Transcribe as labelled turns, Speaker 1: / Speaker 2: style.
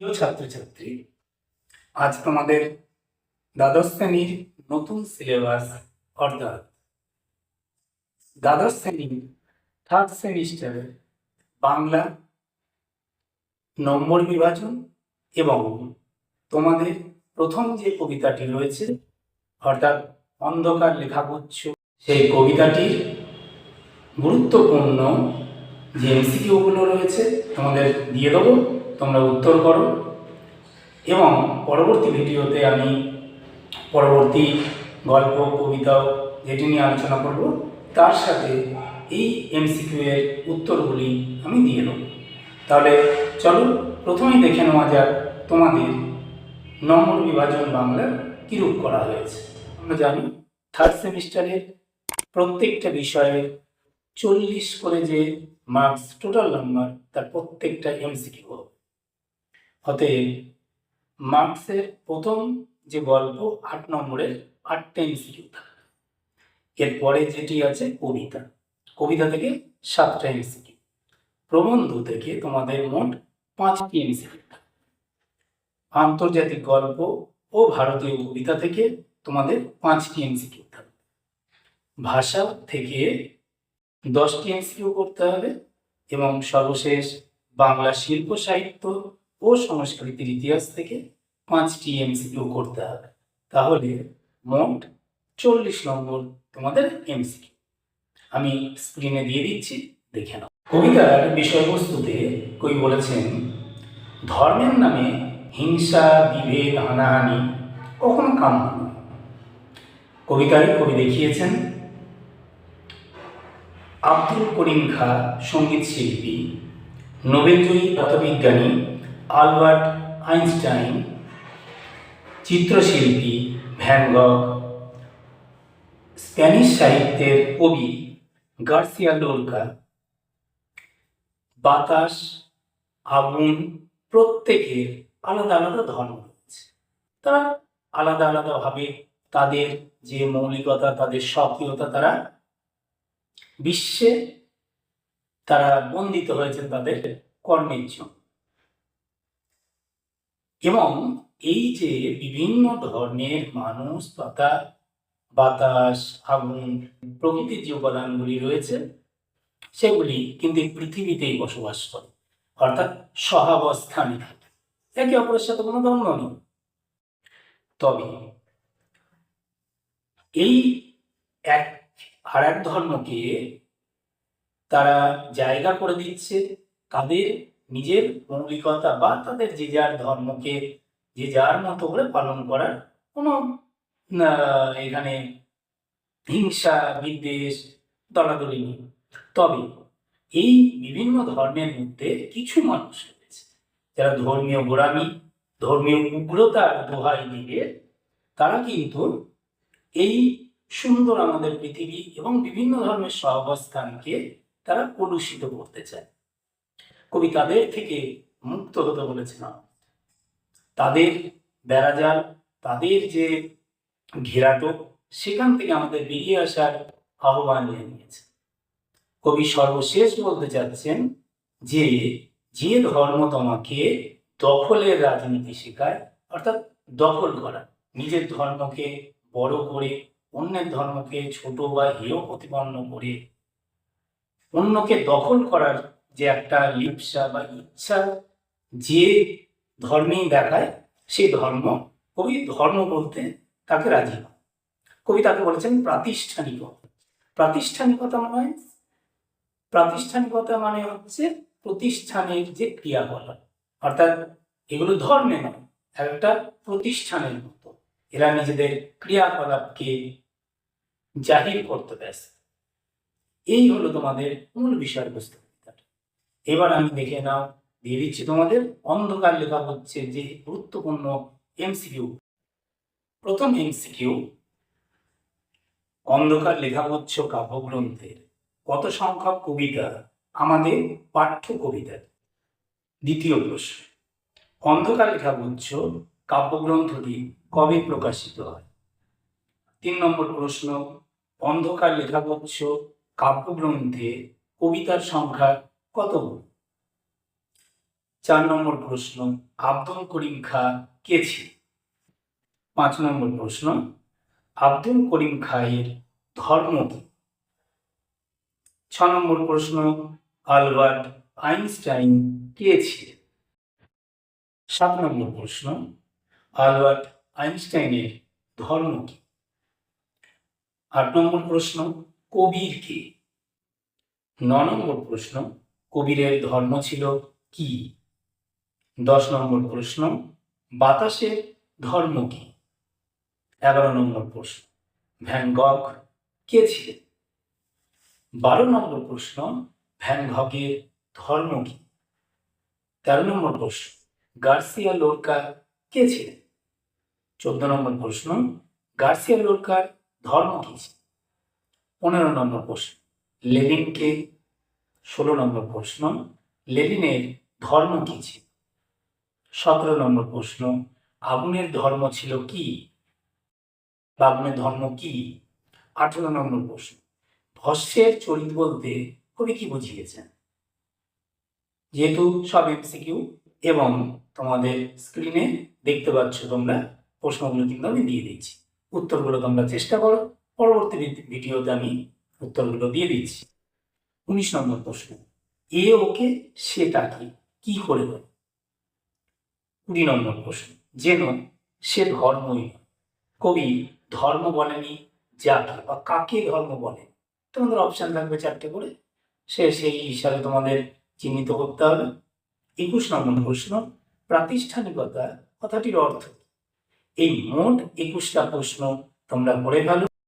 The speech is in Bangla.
Speaker 1: প্রিয় ছাত্রছাত্রী, আজ তোমাদের দ্বাদশ শ্রেণির নতুন সিলেবাস অর্থাৎ দ্বাদশ শ্রেণির থার্ড সেমিস্টারের বাংলা নম্বর বিভাজন এবং তোমাদের প্রথম যে কবিতাটি রয়েছে, অর্থাৎ অন্ধকার লেখাগুচ্ছ, সেই কবিতাটির গুরুত্বপূর্ণ যে এমসিকিউগুলো রয়েছে তোমাদের দিয়ে দেবো। তোমরা উত্তর করো। এবং পরবর্তী ভিডিওতে আমি পরবর্তী গল্প কবিতাও যেটি নিয়ে আলোচনা করব, তার সাথে এই এমসিকিউ এর উত্তরগুলি আমি দিয়ে দেবো। তাহলে চলো, প্রথমেই দেখে নেওয়া যাক তোমাদের নম্বর বিভাজন বাংলার কীরূপ করা হয়েছে। আমরা জানি থার্ড সেমিস্টারের প্রত্যেকটা বিষয়ে চল্লিশ করে যে মার্কস টোটাল নাম্বার তার প্রত্যেকটা এমসিকিউ হবে। অতএব মার্কসের প্রথম যে গল্প আট নম্বরের আটটা এমসিকিউ থাকবে এরপরে যেটি আছে কবিতা। কবিতা থেকে সাতটা এমসিকিউ প্রবন্ধ থেকে তোমাদের মোট পাঁচটি এমসিকিউ আন্তর্জাতিক গল্প ও ভারতীয় কবিতা থেকে তোমাদের পাঁচটি এমসিকিউ থাকবে ভাষা থেকে দশটি এমসিকিউ করতে হবে এবং সর্বশেষ বাংলা শিল্প সাহিত্য ও সংস্কৃতির ইতিহাস থেকে পাঁচটি এমসিকিউ করতে হবে। তাহলে মোট চল্লিশ নম্বর তোমাদের এমসিকিউ। আমি স্ক্রিনে দিয়ে দিচ্ছি, দেখে নাও। কবিতার বিষয়বস্তুতে কবি বলেছেন, ধর্মের নামে হিংসা, বিভেদ, হানাহানি কখনো নয়। কবিতায় কবি দেখিয়েছেন, আব্দুল করিম খা সংগীত শিল্পী নোবেলজয়ী পদার্থবিজ্ঞানী আলবার্ট আইনস্টাইন, চিত্রশিল্পী, ভ্যান স্প্যানিশ সাহিত্যের কবি গার্সিয়া লোলকা বাতাস, আগুন, প্রত্যেকের আলাদা আলাদা ধর্ম রয়েছে। তারা আলাদা আলাদাভাবে তাদের যে মৌলিকতা, তাদের সক্রিয়তা তারা বিশ্বে তারা বন্দিত হয়েছে তাদের কর্মের জন্য। এবং এই যে বিভিন্ন ধর্মের মানুষ তথা বাতাস, আগুন, প্রকৃতির যে উপাদানগুলি রয়েছে, সেগুলি কিন্তু এই পৃথিবীতেই বসবাস করে, অর্থাৎ সহাবস্থানে থাকে। একে অপরের সাথে কোনো দ্বন্দ্ব নেই। তবে এই এক আর এক ধর্মকে তারা জায়গা করে দিচ্ছে তাদের নিজের মৌলিকতা বা তাদের যে যার ধর্মকে, যে যার মতো করে পালন করার কোনো এখানে হিংসা, বিদ্বেষ, দলাদলি নেই। তবে এই বিভিন্ন ধর্মের মধ্যে কিছু মানুষ রয়েছে, যারা ধর্মীয় গোড়ামি, ধর্মীয় উগ্রতার দোহাই দিয়ে তারা কিন্তু এই সুন্দর আমাদের পৃথিবী এবং বিভিন্ন ধর্মের সহাবস্থানকে তারা কলুষিত করতে চায়। কবি তাদের থেকে মুক্ত হতে বলেছে না তাদের বেড়াজাল, তাদের যে ঘেরাটো, সেখান থেকে আমাদের বেরিয়ে আসার আহ্বান জানিয়েছে। কবি সর্বশেষ বলতে চাচ্ছেন যে যে ধর্ম তোমাকে দখলের রাজনীতি শেখায়, অর্থাৎ দখল করা, নিজের ধর্মকে বড় করে, অন্যের ধর্মকে ছোট বা হেয় প্রতিপন্ন করে, অন্যকে দখল করার যে একটা লিপসা বা ইচ্ছা যে ধর্মেই দেখায় সেই ধর্ম, কবি ধর্ম বলতে তাকে রাজি হয় কবি তাকে বলেছেন প্রাতিষ্ঠানিকতা। প্রাতিষ্ঠানিকতা মানে প্রাতিষ্ঠানিকতা মানে হচ্ছে প্রতিষ্ঠানের যে ক্রিয়াকলাপ। অর্থাৎ এগুলো ধর্মে নয় একটা প্রতিষ্ঠানের মতো। এরা নিজেদের ক্রিয়াকলাপকে জাহির করতে ব্যস্ত। এই হলো তোমাদের মূল বিষয়বস্তু। এবার আমি দেখে নাও, দিয়ে দিচ্ছি তোমাদের অন্ধকার লেখা হচ্ছে যে গুরুত্বপূর্ণ এমসিকিউ প্রথম এমসিকিউ অন্ধকার লেখাগুচ্ছ কাব্যগ্রন্থের। কত সংখ্যক কবিতা? আমাদের পাঠ্য কবিতা দ্বিতীয় প্রশ্ন, অন্ধকার লেখা লেখাগুচ্ছ কাব্যগ্রন্থটি কবে প্রকাশিত হয়? তিন নম্বর প্রশ্ন, অন্ধকার লেখা লেখাগুচ্ছ কাব্যগ্রন্থে কবিতার সংখ্যা কত চার নম্বর প্রশ্ন, আব্দুল করিম খা কে ছিল পাঁচ নম্বর প্রশ্ন, আব্দুল করিম খায়ের ধর্ম কি? ছ নম্বর প্রশ্ন, আলবার্ট আইনস্টাইন কে ছিলেন? সাত নম্বর প্রশ্ন, আলবার্ট আইনস্টাইনের ধর্ম কি? আট নম্বর প্রশ্ন, কবির কে? ন নম্বর প্রশ্ন কবিরের ধর্ম ছিল কি? দশ নম্বর প্রশ্ন, বাতাসের ধর্ম কি? এগারো নম্বর প্রশ্ন, ভ্যান গগ কে ছিলেন বারো নম্বর প্রশ্ন, ভ্যান গগের ধর্ম কি? তেরো নম্বর প্রশ্ন, গার্সিয়া লোরকা কে ছিলেন চোদ্দ নম্বর প্রশ্ন, গার্সিয়া লোরকার ধর্ম কি? ছিল পনেরো নম্বর প্রশ্ন, লেনিনকে ষোলো নম্বর প্রশ্ন, লেনিনের ধর্ম কি ছিল? সতেরো নম্বর প্রশ্ন, আগুনের ধর্ম ছিল কি? বা আগুনের ধর্ম কি? আঠেরো নম্বর প্রশ্ন, ভস্যের চরিত বলতে কবি কি বুঝিয়েছেন? যেহেতু সব এমসিকিউ এবং তোমাদের স্ক্রিনে দেখতে পাচ্ছ তোমরা, প্রশ্নগুলো কিন্তু আমি দিয়ে দিচ্ছি। উত্তরগুলো তোমরা চেষ্টা করো, পরবর্তী ভিডিওতে আমি উত্তরগুলো দিয়ে দিচ্ছি। উনিশ নম্বর প্রশ্ন। এ ওকে সে তাকে কি করে কুড়ি নম্বর প্রশ্ন। যেন সে ধর্মই নয়। কবি ধর্ম বলেনি যাকে বা কাকে ধর্ম বলে? তোমাদের অপশান থাকবে চারটে করে। সে সেই হিসাবে তোমাদের চিহ্নিত করতে হবে। একুশ নম্বর প্রশ্ন, প্রাতিষ্ঠানিকতা কথাটির অর্থ এই মোট একুশটা প্রশ্ন তোমরা পড়ে ফেলো।